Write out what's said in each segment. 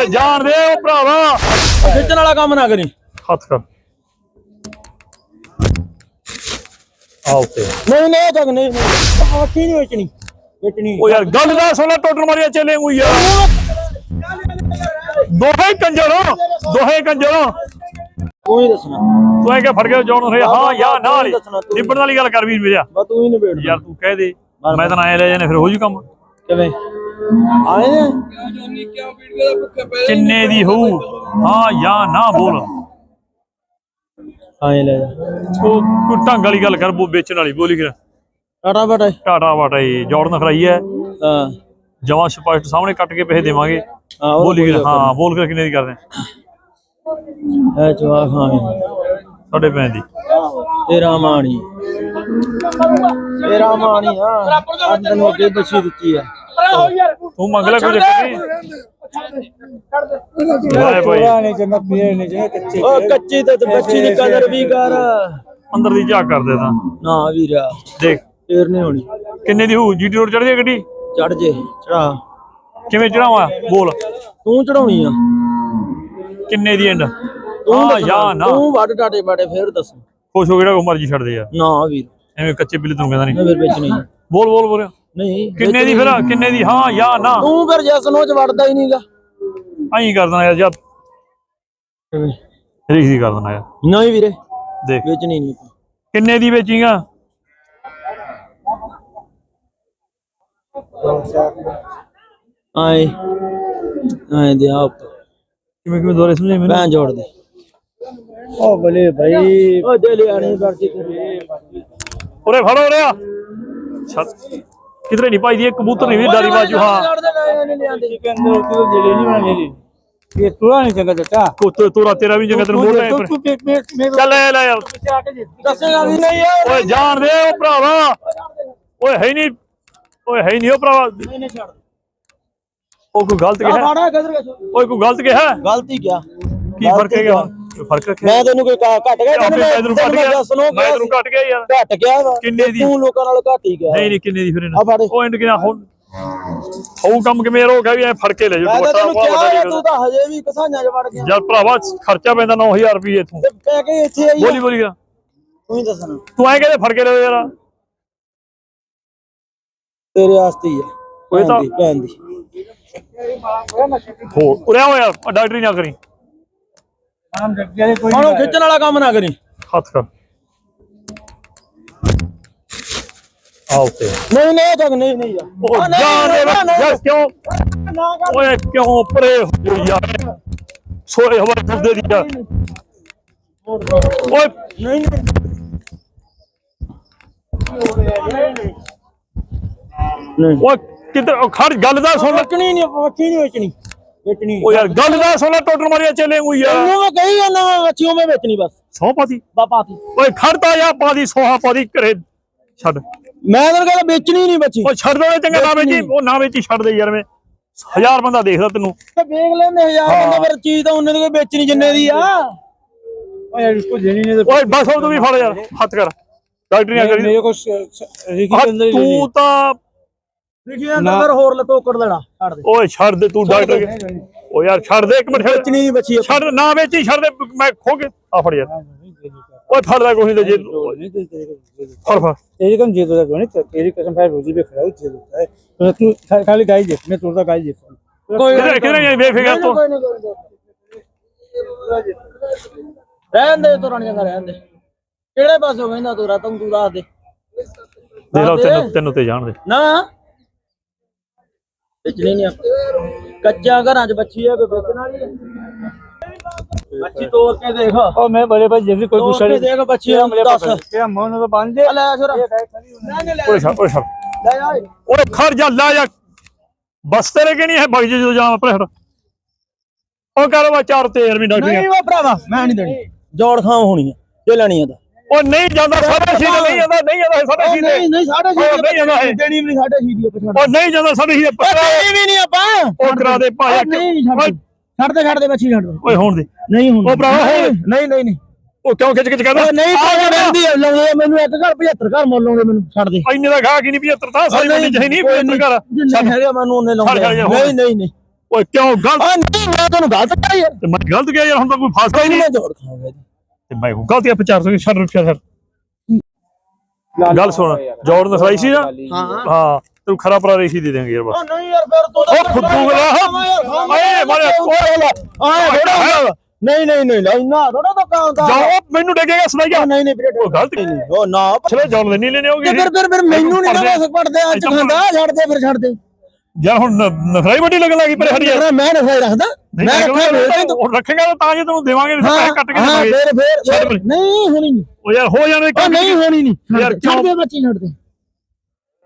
ਓਏ ਜਾਣ ਦੇ ਉਹ ਭਰਾਵਾ। ਖਿੱਚਣ ਵਾਲਾ ਕੰਮ ਨਾ ਕਰੀ। ਹੱਥ ਕਰ। ਆਓ ਤੇ ਨਹੀਂ ਨਹੀਂ ਤੱਕ ਨਹੀਂ ਅੱਖੀ ਨਹੀਂ ਵੇਚਣੀ? ਵੇਚਣੀ। ਉਹ ਯਾਰ ਗੱਲ ਦਾ ਸੁਣ ਟੋਟਲ ਮਾਰਿਆ ਚੱਲੇ ਹੋਈ ਯਾਰ। ਦੋਹੇ ਕੰਜਰੋ ਦੋਹੇ ਕੰਜਰੋ। ਤੂੰ ਹੀ ਦੱਸਣਾ। ਤੂੰ ਇਹ ਕਿ ਫੜ ਕੇ ਜਾਣ ਰਿਹਾ ਹਾਂ ਜਾਂ ਨਾ ਨਿਬੜਨ ਵਾਲੀ ਗੱਲ ਕਰ ਵੀਰ ਮੇਰਾ। ਬਸ ਤੂੰ ਹੀ ਨਿਬੇੜ। ਯਾਰ ਤੂੰ ਕਹਿ ਦੇ ਮੈਂ ਤਾਂ ਆਏ ਲੈ ਜਾਣੇ ਫਿਰ ਹੋ ਜੂ ਕੰਮ। ਕਿਵੇਂ? ਆਏ ਨੇ? ਕਿੰਨੇ ਦੀ ਹੋਊ? ਹਾਂ ਜਾਂ ਨਾ ਬੋਲ। ਆਏ ਲੈ ਜਾ। ਉਹ ਕੋਈ ਢੰਗ ਵਾਲੀ ਗੱਲ ਕਰ ਬੋ ਵੇਚਣ ਵਾਲੀ ਬੋਲੀ ਕਰ ਟਾਟਾ ਬਟਾ ਟਾਟਾ ਵਾਟਾ ਇਹ ਜੋੜਨ ਫਰਾਈ ਹੈ। ਹਾਂ। ਜਮਾ ਸਪਸ਼ਟ ਸਾਹਮਣੇ ਕੱਟ ਕੇ ਪੈਸੇ ਦੇਵਾਂਗੇ। ਹਾਂ ਉਹ ਬੋਲੀ ਕਰ ਹਾਂ ਬੋਲ ਕਰ ਕਿੰਨੇ ਦੀ ਕਰਦੇ ਐ ਚਵਾ ਖਾਣੇ ਸਾਡੇ ਪੈਸੇ ਦੀ। ਤੇਰਾ ਮਾਣੀ ਤੇਰਾ ਮਾਣੀ ਹਾਂ ਅੱਜ ਤੈਨੂੰ ਅੱਗੇ ਬਚੀ ਦਿੱਤੀ ਆ। ਤੂੰ ਮੰਗ ਲੈ ਕੋਈ ਚੱਕਰ ਨਹੀਂ। ਵਾਹ ਭਾਈ। ਨਹੀਂ ਜਮਾ ਪੀਏ ਨਹੀਂ ਜਮਾ ਕੱਚੀ ਉਹ ਕੱਚੀ ਤੇ ਬੱਚੀ ਦੀ ਕਦਰ ਵੀ ਕਰ। ਅੰਦਰ ਦੀ ਝਾਕ ਕਰ ਦੇ ਤਾਂ। ਨਾ ਵੀਰਾ। ਦੇਖ। ਫੇਰ ਨਹੀਂ ਹੋਣੀ। ਕਿੰਨੇ ਦੀ ਹੋਊ? ਜੀਟੀ ਰੋਡ ਚੜ ਜਾ ਗੱਡੀ? ਚੜ ਜੇ। ਚੜਾ ਕਿਵੇਂ ਚੜਾਵਾਂ ਬੋਲ। ਤੂੰ ਚੜਾਉਣੀ ਆ। ਕਿੰਨੇ ਦੀ ਐਂਡ ਤੂੰ ਹਾਂ ਦੱਸਣਾ। ਜਾਂ ਨਾ। ਤੂੰ ਵੱਡ ਟਾਟੇ ਬਾਟੇ ਫੇਰ ਦੱਸ। ਖੁਸ਼ ਹੋ ਜਿਹੜਾ ਕੋ ਮਰਜ਼ੀ ਛੱਡ ਦੇ ਯਾਰ। ਨਾ ਵੀਰ। ਐਵੇਂ ਕੱਚੇ ਬਿੱਲੇ ਤੈਨੂੰ ਕਹਿੰਦਾ ਨਹੀਂ। ਮੈਂ ਫਿਰ ਵੇਚਣੀ ਆ। ਬੋਲ ਬੋਲ ਬੋਲ। ਨਹੀਂ ਕਿੰਨੇ ਦੀ ਫਿਰ? ਕਿੰਨੇ ਦੀ? ਹਾਂ ਜਾਂ ਨਾ। ਤੂੰ ਫਿਰ ਜਸਨੋ ਚ ਵੜਦਾ ਹੀ ਨਹੀਂਗਾ। ਐਂ ਕਰਦਾ ਯਾਰ ਜਦ ਰੀਸ ਦੀ ਕਰ ਦਿੰਦਾ ਯਾਰ। ਨਹੀਂ ਵੀਰੇ ਦੇਖ। ਵੇਚਣੀ ਨਹੀਂ। ਕਿੰਨੇ ਦੀ ਵੇਚੀਗਾ? ਆਏ ਆਏ ਦੇ ਆਪ। ਕਿਵੇਂ ਕਿਵੇਂ ਦੋਰੇ ਸਮਝੇ ਮੈਨੂੰ? ਭੈਣ ਜੋੜ ਦੇ। ਓ ਬਲੇ ਭਾਈ ਓ ਦੇ ਲਿਆਣੀ ਵਰਜੀ ਕਰੇ ਉਰੇ ਫੜੋ ਰਿਆ ਕਿਧਰੇ ਨਹੀਂ ਪਾਈਦੀ ਇਹ ਕਬੂਤਰ ਨਹੀਂ ਵੀ ਡਾਰੀ ਬਾਜੂ ਹਾਂ। ਦੇ ਇਹ ਤੁਰਾ ਨਹੀਂ ਚੰਗਾ ਚਾਚਾ ਕੋਤੇ ਤੋਰਾ ਤੇਰਾ ਵੀ ਜਗਤ ਨੂੰ ਮੋੜ ਲੈ ਤੂੰ ਤੂੰ ਪੇਟ ਪੇਟ ਮੇਰੇ ਚੱਲ ਲੈ ਲੈ ਯਾਰ ਦੱਸੇਗਾ ਵੀ ਨਹੀਂ ਯਾਰ। ਓਏ ਜਾਣ ਦੇ ਉਹ ਭਰਾਵਾ। ਓਏ ਹੈ ਨਹੀਂ। ਓਏ ਹੈ ਨਹੀਂ ਉਹ ਭਰਾਵਾ। ਨਹੀਂ ਨਹੀਂ ਛੱਡ। ਉਹ ਕੋਈ ਗਲਤ ਕਿਹਾ? ਓਏ ਕੋਈ ਗਲਤ ਕਿਹਾ? ਗਲਤੀ ਕਿਆ ਕੀ ਫ਼ਰਕ ਹੈ ਗਿਆ ਫ਼ਰਕ ਰੱਖਿਆ ਮੈਂ ਤੈਨੂੰ ਕੋਈ ਘੱਟ ਗਿਆ ਮੈਂ ਤੈਨੂੰ ਘੱਟ ਗਿਆ। ਜਸਨੋ ਮੈਂ ਤੈਨੂੰ ਘੱਟ ਗਿਆ ਯਾਰ। ਘੱਟ ਗਿਆ ਵਾ। ਕਿੰਨੇ ਦੀ? ਤੂੰ ਲੋਕਾਂ ਨਾਲ ਘੱਟ ਹੀ ਗਿਆ। ਨਹੀਂ ਨਹੀਂ ਕਿੰਨੇ ਦੀ ਫਿਰ ਆ ਇਹਨਾਂ ਉਹ ਐਂਡ ਕਿਨਾ ਹੁਣ ਹੋਊ ਕੰਮ ਕਿਵੇਂ ਹੋ ਗਿਆ ਵੀ ਐ ਫੜ ਕੇ ਲੈ ਮੈਂ ਜਾਓ ਤਾਂ ਤੈਨੂੰ ਕਿਹਾ ਤੂੰ ਤਾਂ ਹਜੇ ਵੀ ਕਸਾਈਆਂ 'ਚ ਵੜ ਗਿਆ। ਯਾਰ ਭਰਾਵਾ ਖਰਚਾ ਪੈਂਦਾ 9000 ਰੁਪਏ ਇਥੋਂ। ਤੇ ਪੈ ਕੇ ਇੱਥੇ ਆਈ ਆ। ਬੋਲੀ ਬੋਲੀ। ਤੂੰ ਹੀ ਦੱਸਣਾ। ਤੂੰ ਐ ਕਹਿੰਦੇ ਫੜ ਕੇ ਲੈ ਯਾਰ। ਤੇਰੇ ਵਾਸਤੇ ਹੀ ਆ। ਉਹ ਤਾਂ- ਭੈਣ ਦੀ, ਭੈਣ ਦੀ। ਹੋ ਉਰਿਆ ਹੋਇਆ ਡਾਕਟਰੀ ਨਾ ਕਰੀ। ਜੱਗੇ ਕੋਈ ਉਹ ਖਿੱਚਣ ਵਾਲਾ ਕੰਮ ਨਾ ਕਰੀ। ਹੱਥ ਕਰ। ਆਓ ਤੇ ਨਹੀਂ ਨਹੀਂ ਤੱਕ ਨਹੀਂ ਨਹੀਂ ਯਾਰ। ਉਹ ਜਾਣ ਦੇ ਨਾ, ਨਾ, ਯਾਰ ਕਿਉਂ? ਓਏ ਕਿਉਂ ਪਰੇ ਹੋ ਯਾਰ? ਸੋਏ ਹਵਾ ਦੁੱਦੇ ਦੀ ਯਾਰ। ਓਏ। ਨਹੀਂ ਨਹੀਂ। ਨਹੀਂ ਓਏ ਕਿੱਧਰ ਖੜ ਗੱਲ ਦਾ ਸੁਣ ਵੇਚਣੀ ਨਹੀਂ ਵੇਚਣੀ ਨਹੀਂ ਵੇਚਣੀ। ਵੇਚਣੀ ਓ ਯਾਰ ਗੱਲ ਦਾ ਸੁਣ ਟੋਟਲ ਮਾਰਿਆ ਚੱਲੇ ਹੋਈ ਯਾਰ ਤੈਨੂੰ ਮੈਂ ਕਹੀ ਜਾਂਦਾ ਮੈਂ ਬੱਚਿਓ ਮੈਂ ਵੇਚਣੀ ਬਸ ਸੌ ਪਾਤੀ ਬਾਪਾ ਤੀ ਓਏ ਖੜਦਾ ਯਾ ਪਾਦੀ ਸੋਹਾ ਪਾਦੀ ਘਰੇ ਛੱਡ ਮੈਂ ਤੈਨੂੰ ਕਹਿੰਦਾ ਵੇਚਣੀ ਨਹੀਂ ਬੱਚੀ ਓ ਛੱਡ ਦੇ ਚੰਗਾ ਨਾ ਵੇਚੀ ਉਹ ਨਾ ਵੇਚੀ ਛੱਡ ਦੇ ਯਾਰ ਮੈਂ ਹਜ਼ਾਰ ਬੰਦਾ ਦੇਖਦਾ ਤੈਨੂੰ ਤੇ ਵੇਖ ਲੈਂਦੇ ਹਜ਼ਾਰ ਬੰਦਾ ਫਿਰ ਚੀਜ਼ ਤਾਂ ਉਹਨੇ ਦੀ ਕੋਈ ਵੇਚਣੀ ਜਿੰਨੇ ਦੀ ਆ ਓਏ ਯਾਰ इसको देनी नहीं तो ਓਏ ਬਸ ਉਹ ਤੂੰ ਵੀ ਫੜ ਯਾਰ ਹੱਥ ਕਰ ਡਾਕਟਰੀ ਨਾ ਕਰੀ मेरे को रिकी ਆਹ के अंदर ही लेनी ਤੂੰ ਤਾਂ ਲਿਖਿਆ ਨੰਬਰ ਹੋਰ ਲਤੋਕੜ ਦੇਣਾ ਛੱਡ ਦੇ। ਓਏ ਛੱਡ ਦੇ ਤੂੰ ਡਾਕਟਰ ਓ ਯਾਰ ਛੱਡ ਦੇ ਇੱਕ ਮਿੰਟ ਛੱਡ ਵੇਚਣੀ ਨਹੀਂ ਬੱਚੀ ਛੱਡ ਨਾ ਵੇਚੀ ਛੱਡ ਦੇ। ਮੈਂ ਖੋ ਕੇ ਆ ਫੜ ਯਾਰ। ਓਏ ਫੜ ਲੈ ਕੋਈ ਨਹੀਂ ਜੇ। ਫੜ ਫੜ। ਤੇਰੀ ਕਮ ਜੇ ਤੋਦਾ ਕੋਈ ਤੇਰੀ ਕਸਮ ਫਾਇਰ ਰੋਜੀ ਵੀ ਖੜਾ ਉੱਚੇ ਹੁੰਦਾ ਹੈ। ਤੂੰ ਖਾਲੀ ਗਾਈ ਦੇਖ ਮੈਂ ਤੋੜਦਾ ਗਾਈ ਦੇਖ। ਕੋਈ ਕਿਹਨੇ ਨਹੀਂ ਬੇਫਿਕਰ ਤੂੰ ਰਹਿਣ ਦੇ ਤੋਰਨ ਜਾਂਦਾ ਰਹਿਣ ਦੇ। ਕਿਹੜੇ ਪਾਸੇ ਵੇਂਦਾ ਤੋਰਾ ਤੂੰ? ਤੂੰ ਦੱਸ ਦੇ। ਦੇ ਲਓ ਤੈਨੂੰ ਤੈਨੂੰ ਤੇ ਜਾਣ ਦੇ। ਨਾ। ਵੇਚਣੀ ਨਹੀਂ ਆਪਾਂ ਕੱਚਾ ਘਰਾਂ 'ਚ ਬੱਚੀ ਆ ਕੋਈ ਵੇਚਣ ਵਾਲੀ ਹੈ ਬੱਚੀ ਤੋੜ ਕੇ ਦੇਖ और मैं बड़े भाई जल्दी कोई ਤੋੜ गुस्सा ਕੇ नहीं ਦੇਖ ਬੱਚੀ ਨੂੰ ਦੱਸ क्या मन तो बांध दे ਲੈ ਛੋਰਾ ਨਹੀਂ ਨਹੀਂ ਲੈ ਓਏ ਛੱਡ ਓਏ ਛੱਡ ਲੈ ਆ ਓਏ ਖੜ ਜਾ ਲੈ ਜਾ ਬਸ ਤੇਰੇ ਕਿ ਨਹੀਂ ਹੈ ਬਗ ਜੇ ਜਦੋਂ ਜਾਣਾ ਆਪਣੇ ਹਟ ਉਹ ਕਰ ਵਾ ਚਾਰ ਤੇ ਯਾਰ ਵੀ ਡਾਕਟਰੀ ਨਹੀਂ ਉਹ ਭਰਾਵਾ ਮੈਂ ਨਹੀਂ ਦੇਣੀ ਜੋੜ ਖਾਂ ਹੋਣੀ ਆ ਜੇ ਲੈਣੀ ਆ ਤਾਂ ਉਹ ਨਹੀਂ ਜਾਂਦਾ ਸਾਡਾ ਸ਼ੀਟ ਨਹੀਂ ਜਾਂਦਾ। ਨਹੀਂ ਜਾਂਦਾ ਸਾਡਾ ਉਹ ਸ਼ੀਟ ਨਹੀਂ ਨਹੀਂ ਸਾਢੇ ਉਹ ਨਹੀਂ ਜਾਂਦਾ ਦੇਣੀ ਵੀ ਨਹੀਂ ਦੀ ਆਪਾਂ ਛੱਡ ਉਹ ਨਹੀਂ ਜਾਂਦਾ ਸਾਡਾ ਸ਼ੀਟ ਦੇਣੀ ਵੀ ਨਹੀਂ ਆਪਾਂ। ਉਹ ਕਰਾ ਦੇ ਭਾਇਆ ਉਹ ਨਹੀਂ ਛੱਡ ਦੇ। ਛੱਡ ਦੇ ਛੱਡ ਬੱਚੀ ਛੱਡ ਦੇ। ਓਏ ਹੋਣ ਦੇ। ਨਹੀਂ ਹੁਣ ਉਹ ਭਰਾਵਾ। ਨਹੀਂ ਨਹੀਂ ਨਹੀਂ। ਉਹ ਕਿਉਂ ਖਿੱਚ ਖਿੱਚ ਕਰਦਾ? ਉਹ ਨਹੀਂ ਰਹਿੰਦੀ ਲਾਉਂਦੇ ਮੈਨੂੰ ਇੱਕ ਘਰ 75 ਘਰ ਮੁੱਲ ਲਾਉਂਦੇ ਮੈਨੂੰ ਛੱਡ ਦੇ। ਇੰਨੇ ਦਾ ਗਾਹ ਕੀ ਨਹੀਂ 75 ਤਾਂ ਸਾਰੀ ਮੰਡੀ ਚ ਨਹੀਂ 75 ਘਰ। ਜਿੰਨੇ ਹੈਗੇ ਮੈਨੂੰ ਉਹਨੇ ਛੱਡ, ਛੱਡ ਲਾਉਂਦੇ। ਨਹੀਂ ਨਹੀਂ ਨਹੀਂ। ਓਏ ਕਿਉਂ ਗਲਤ? ਨਹੀਂ ਮੈਂ ਤੈਨੂੰ ਗਲਤ ਕਿਹਾ ਯਾਰ। ਤੇ ਮੈਂ ਗਲਤ ਗਿਆ ਯਾਰ ਹੁਣ ਤਾਂ ਕੋਈ ਫਸਦਾ ਹੀ ਨਹੀਂ। ਮੈਂ ਜੋੜ ਖਾਵਾਂਗਾ ਜੀ ਤੇ ਮੈਂ ਉਹ ਗਲਤੀ ਆਪੇ 400 ਛੱਡ ਰੁਪਿਆ ਸਰ ਗੱਲ ਸੁਣ ਜੋੜ ਨਸਰਾਈ ਸੀ ਨਾ? ਹਾਂ। ਹਾਂ ਤੈਨੂੰ ਖਰਾ ਪਰਾ ਰੇਸ਼ੀ ਦੇ ਦੇਂਗੇ ਯਾਰ ਬਸ। ਉਹ ਨਹੀਂ ਯਾਰ ਫਿਰ ਤੂੰ ਉਹ ਫੁੱਦੂ ਗਲਾ ਏ ਮਾਰੇ ਆਏ ਥੋੜਾ ਨਹੀਂ ਨਹੀਂ ਨਹੀਂ ਨਹੀਂ ਨਾ ਥੋੜਾ ਤਾਂ ਕੰਮ ਦਾ ਜਾਓ ਮੈਨੂੰ ਡੇਗੇਗਾ ਸੁਣਾਈਆ ਨਹੀਂ ਨਹੀਂ ਵੀਰੇ ਉਹ ਗਲਤ ਉਹ ਨਾ। ਚਲੇ ਜੋੜ ਲੈਣੀ ਲੈਣੇ ਹੋਗੀ। ਫਿਰ ਫਿਰ ਫਿਰ ਮੈਨੂੰ ਨਹੀਂ ਨਾ ਪੜਦੇ ਅੱਜ ਖਾਂਦਾ ਛੱਡ ਦੇ ਫਿਰ ਛੱਡ ਦੇ ਯਾਰ ਹੁਣ ਨ- ਨਸਰਾਈ ਵੱਡੀ ਲੱਗਣ ਲੱਗੀ ਪਰ ਹਰੀ ਯਾਰ ਯਾਰ ਮੈਂ ਨਫਾ ਰੱਖਦਾ। ਨਹੀਂ ਮੈਂ ਰੱਖਿਆ ਵੇਚ ਤੂੰ। ਉਹ ਰੱਖੇਗਾ ਤਾਂ ਤਾਂ ਜੇ ਤੈਨੂੰ ਦੇਵਾਂਗੇ ਨਹੀਂ ਤਾਂ ਪੈਸੇ ਕੱਟ ਕੇ ਹਾਂ ਦੇਵਾਂਗੇ। ਫਿਰ ਫਿਰ ਛੱਡ ਫਿਰ। ਪਰੇ। ਨਹੀਂ ਹੋਣੀ ਨਹੀਂ। ਉਹ ਯਾਰ ਹੋ ਜਾਣੇ ਉਹ ਨਹੀਂ ਹੋਣੀ ਨਹੀਂ। ਯਾਰ ਛੱਡ ਦੇ ਬੱਚੀ ਛੱਡ ਦੇ।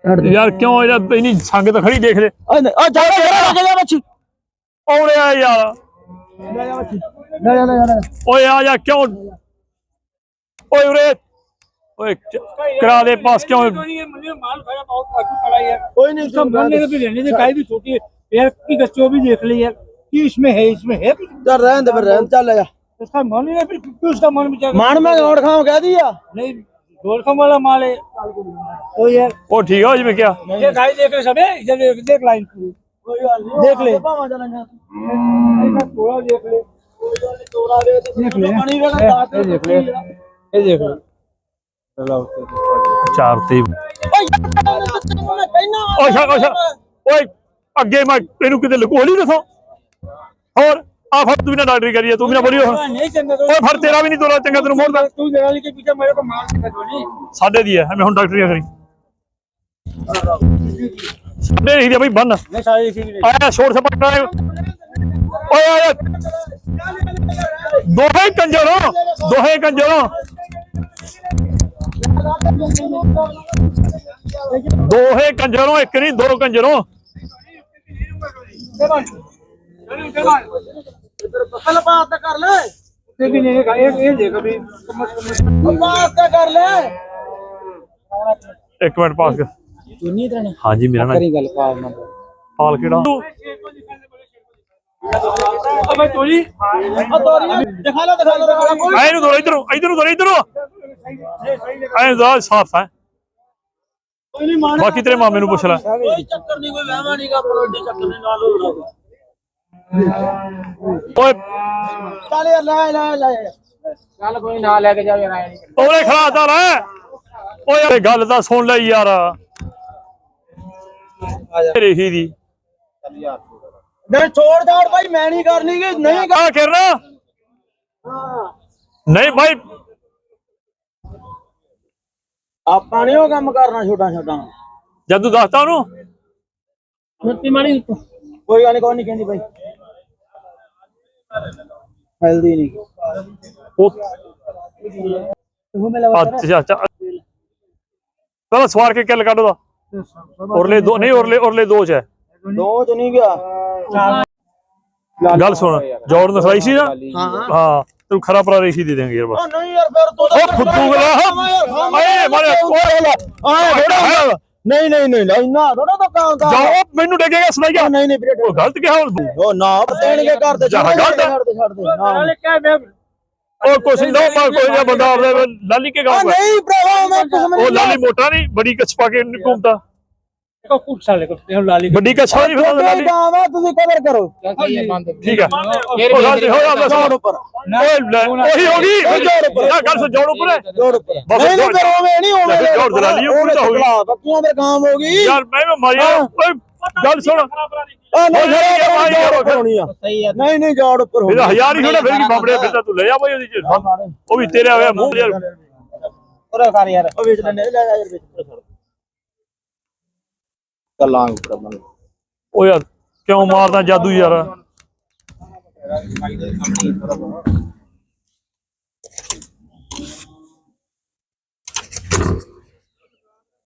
ਛੱਡ ਦੇ। ਯਾਰ ਕਿਉਂ ਯਾਰ ਇੰਨੀ ਸੰਗਤ ਖੜੀ ਦੇਖ ਲੈ। ਆ ਆ ਜਾ ਜਾ ਜਾ ਬੱਚੀ। ਆਉਣੇ ਆ ਯਾਰ। ਲੈ ਜਾ ਬੱਚੀ। ਲੈ ਜਾ ਲੈ ਜਾ। ਓਏ ਆ ਜਾ ਕਿਉਂ? ਓਏ ਉਰੇ। करा दे पास क्यों कोई नहीं उसको मरने का भी रहने दे काई भी छोटी है। यार की गच्चो भी देख ले यार कि इसमें है इसमें है? चल रहने दे रहने चल जा। उसका मन ही नहीं फिर उसका मन बेचारा मान में गोड़ खाओ कह दिया। नहीं गोड़ खाओ वाला माल है। तो यार। ओ ठीक है इसमें क्या? ये गाय देख ले सब इधर देख लाइन देख ले। देख ले। देख ले। देख ले। ਚਾਰ ਤੇ ਓਸ਼ਾ ਓਸ਼ਾ ਓਏ ਅੱਗੇ ਮੈਂ ਇਹਨੂੰ ਕਿਤੇ ਲੁਕੋ ਨਹੀਂ ਦੱਸਾਂ। ਹੋਰ ਆ ਫੜ ਤੂੰ ਨਾ ਡਾਕਟਰੀ ਕਰੀਏ ਤੂੰ ਵੀ ਨਾ ਬੋਲੀ ਓਏ ਫੜ ਤੇਰਾ ਵੀ ਨਹੀਂ ਤੋਲਾ ਚੰਗਾ ਤੈਨੂੰ ਮੋੜਦਾ। ਤੂੰ ਜਰਾ ਲਈ ਕੇ ਪਿੱਛੇ ਮੇਰੇ ਕੋ ਮਾਰ ਕੇ ਜੋਲੀ ਸਾਡੇ ਦੀ ਹੈ ਮੈਂ ਹੁਣ ਡਾਕਟਰੀ ਕਰੀ। ਸਾਡੇ ਹੀ ਦੀ ਬਈ ਬੰਨ। ਨਹੀਂ ਸਾਡੇ ਹੀ ਦੀ ਆਇਆ ਛੋੜ ਸਪਟਾ ਓਏ ਆਇਆ। ਦੋਹੇ ਕੰਜਰੋ ਦੋਹੇ ਕੰਜਰੋ ਦੋਹੇ ਕੰਜਰੋਂ ਇੱਕ ਨਹੀਂ ਦੋ ਕੰਜਰੋਂ। ਪਹਿਲਾਂ ਇੱਕ ਮਿੰਟ ਪਾਸ ਕਰ। ਤੂੰ ਨਹੀਂ ਤਰਣਾ ਹਾਂਜੀ ਮੇਰਾ ਨਾਮ ਕਰੀ ਗੱਲ ਪਾਲ ਨਾਲ ਪਾਲ ਕਿਹੜਾ ਅਬੇ ਤੋਰੀ ਤੋਰੀ। ਦਿਖਾ ਲਓ ਦਿਖਾ ਲਓ ਰਖਾ ਦੋ ਇਧਰੋਂ ਇਧਰੋਂ ਦੋ ਇਧਰੋਂ। ਐਂ ਜ਼ਾਹਰ ਸਾਫ ਹੈ ਬਾਕੀ ਤੇਰੇ ਮਾਮੇ ਨੂੰ ਪੁੱਛ ਲੈ ਕੋਈ ਚੱਕਰ ਨਹੀਂ ਕੋਈ ਵਹਿਮਾ ਨਹੀਂਗਾ ਪੋਲੀਟੀ ਚੱਕਰ ਨਹੀਂ ਨਾਲ ਹੋ ਰਿਹਾ ਓਏ ਚੱਲ ਯਾਰ ਲੈ ਲੈ ਲੈ ਚੱਲ ਕੋਈ ਨਾ ਲੈ ਕੇ ਜਾ ਯਾਰ ਆਇਆ ਨਹੀਂ ਓਏ ਖਲਾਦਾ ਲੈ ਓਏ ਗੱਲ ਤਾਂ ਸੁਣ ਲੈ ਯਾਰ ਰਹੀ ਦੀ ਨਹੀਂ ਛੋੜ ਦਾੜ ਭਾਈ ਮੈਂ ਨਹੀਂ ਕਰਨੀ ਕਿ ਨਹੀਂ ਕਰ ਕਰਨਾ ਹਾਂ ਨਹੀਂ ਭਾਈ ਆਪਾਂ ਨੇ ਉਹ ਕੰਮ ਕਰਨਾ ਛੋਟਾ ਛੋਟਾ ਜਦ ਤੂੰ ਦੱਸਦਾ ਉਹਨੂੰ? ਮਿੱਟੀ ਮਾੜੀ ਕੋਈ ਗੱਲ ਕੋਈ ਨਹੀਂ ਕਹਿੰਦੀ ਬਾਈ। ਹੈਲਦੀ ਨਹੀਂ ਉਹ ਅੱਛਾ ਅੱਛਾ ਚਲੋ ਸਵਾਰ ਕੇ ਕਿੱਲ ਕੱਢ ਉਹਦਾ। ਉਰਲੇ ਦੋ ਨਹੀਂ ਉਰਲੇ ਉਰਲੇ ਦੋ ਚ ਹੈ। ਦੋ ਚ ਨਹੀਂ ਗਿਆ। ਗੱਲ ਸੁਣ ਜੋਰ ਨਸਰਾਈ ਸੀ ਨਾ? ਹਾਂ। ਤੂੰ ਖਰਾ ਪਰਾ ਰੇਸ਼ੀ ਦੇ ਦੇਾਂਗੇ ਯਾਰ ਬਸ। ਉਹ ਨਹੀਂ ਯਾਰ ਫਿਰ ਤੂੰ ਉਹ ਖੁੱਦੂ ਗਲਾ ਆਏ ਮਾਰੇ ਕੋਲ ਆਏ ਥੋੜਾ ਨਹੀਂ ਨਹੀਂ ਨਹੀਂ ਲੈ ਨਾ ਥੋੜਾ ਤਾਂ ਕਾਂ ਦਾ ਜਾ ਮੈਨੂੰ ਡੇਗੇਗਾ ਸੁਣਾਈਆ ਨਹੀਂ ਨਹੀਂ ਵੀਰੇ ਉਹ ਗਲਤ ਕਿਹਾ ਉਹ ਨਾ ਪਤੇਣਗੇ ਘਰ ਤੇ ਛੱਡ ਦੇ ਛੱਡ ਦੇ ਉਹ ਕੁਛ ਨਹੀਂ ਲੋ ਕੋਈ ਨਾ ਬੰਦਾ ਲਾਲੀ ਕੇ ਗਾਉਂਗਾ ਨਹੀਂ ਭਰਾਵਾ ਮੈਂ ਕੁਛ ਨਹੀਂ ਉਹ ਲਾਲੀ ਮੋਟਾ ਨਹੀਂ ਬੜੀ ਕਛਪਾ ਕੇ ਘੁੰਮਦਾ। ਕੋ ਕੁੱਟਸਾ ਲੈ ਕੋ ਤੇ ਲਾਲੀ ਵੱਡੀ ਕਛਾ ਨਹੀਂ। ਤੁਸੀਂ ਕਵਰ ਕਰੋ। ਠੀਕ ਆ ਉਹ ਲਾਲੀ ਹੋ ਜਾ ਜੋੜ ਉੱਪਰ। ਉਹੀ ਹੋ ਗਈ। ਜੋੜ ਉੱਪਰ। ਆ ਗੱਲ ਜੋੜ ਉੱਪਰ। ਹੈ ਉੱਪਰ। ਨਹੀਂ ਨਹੀਂ ਫਿਰ ਹੋਵੇ ਨਹੀਂ ਹੋਵੇ ਜੋੜ ਲਾਲੀ ਉਹ ਤਾਂ ਹੋ ਗਈ। ਬੱਕੀਆਂ ਮੇਰੇ ਕਾਮ ਹੋ ਗਈ। ਯਾਰ ਮੈਂ ਮਾਰਿਆ ਓਏ ਗੱਲ ਸੁਣ। ਆ ਨਹੀਂ ਨਹੀਂ ਨਹੀਂ ਜੋੜ ਉੱਪਰ ਹੋ ਗਿਆ ਹਜ਼ਾਰ ਹੀ ਥੋੜਾ ਫਿਰ ਵੀ ਬਾਬੜੇ ਫਿਰ ਤੂੰ ਲੈ ਆ ਬਈ ਉਹਦੀ ਉਹ ਵੀ ਤੇਰੇ ਹੋਇਆ ਮੂੰਹ ਯਾਰ। ਯਾਰ। ਉਹ ਵੇਚ ਲੈਣੇ ਲੈ ਜਾ ਯਾਰ ਵੇਚ ਕੱਲਾਂ ਉੱਪਰ ਬਣ ਯਾਰ ਕਿਉਂ ਮਾਰਦਾ ਜਾਦੂ ਯਾਰ?